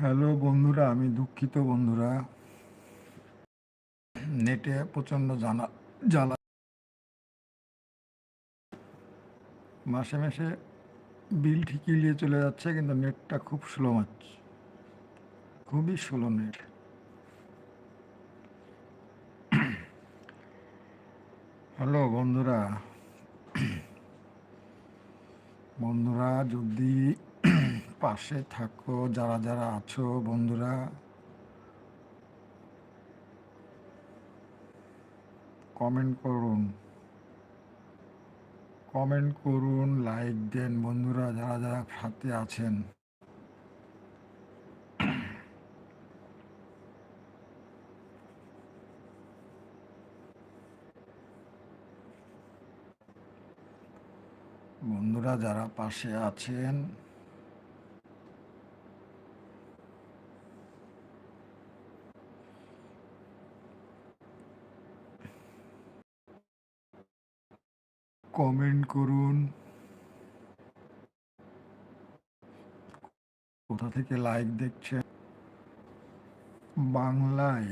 Hello বন্ধুরা, আমি দুঃখিত বন্ধুরা। নেটে প্রচণ্ড জানা জ্বালা। মাসে মাসে বিল ঠিকই নিয়ে চলে যাচ্ছে, কিন্তু নেটটা খুব স্লো মারছে খুবই স্লো নেট। হ্যালো বন্ধুরা। বন্ধুরা, যদি পাশে থাকো, যারা যারা আছো, বন্ধুরা। কমেন্ট করুন। কমেন্ট করুন, লাইক দেন, বন্ধুরা, যারা যারা সাথে আছেন। বন্ধুরা, যারা পাশে আছেন কমেন্ট করুন। কোথা থেকে লাইক দেখছেন? বাংলায়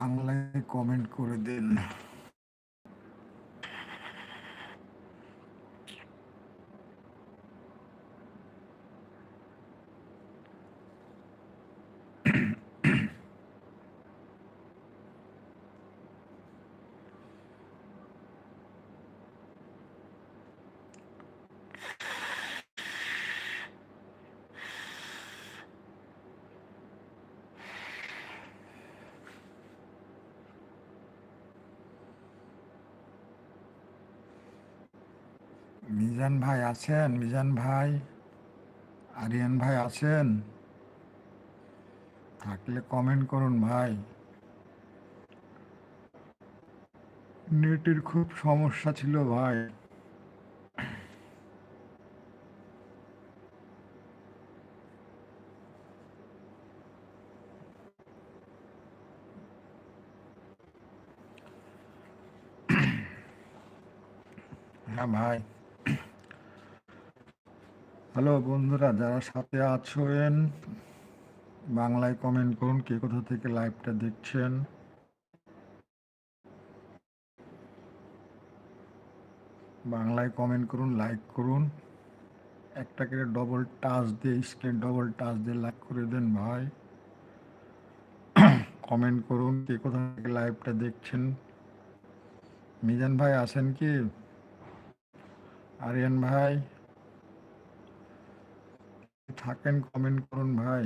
বাংলায় কমেন্ট করে দিন। মিজান ভাই আছেন, মিজান ভাই, আরিয়ান ভাই আছেন। থাকলে কমেন্ট করুন ভাই। নেটের খুব সমস্যা ছিল ভাই। হ্যাঁ ভাই। হ্যালো বন্ধুরা, যারা সাথে আছেন, বাংলায় কমেন্ট করুন, কে কোথা থেকে লাইভটা দেখছেন। বাংলায় কমেন্ট করুন লাইক করুন। একটা করে ডবল টাচ দিয়ে স্ক্রিন ডবল টাচ দিয়ে লাইক করে দেন ভাই। কমেন্ট করুন, কে কোথা থেকে লাইভটা দেখছেন। মিজান ভাই আছেন কি? আরিয়ান ভাই? থাকেন কমেন্ট করুন ভাই।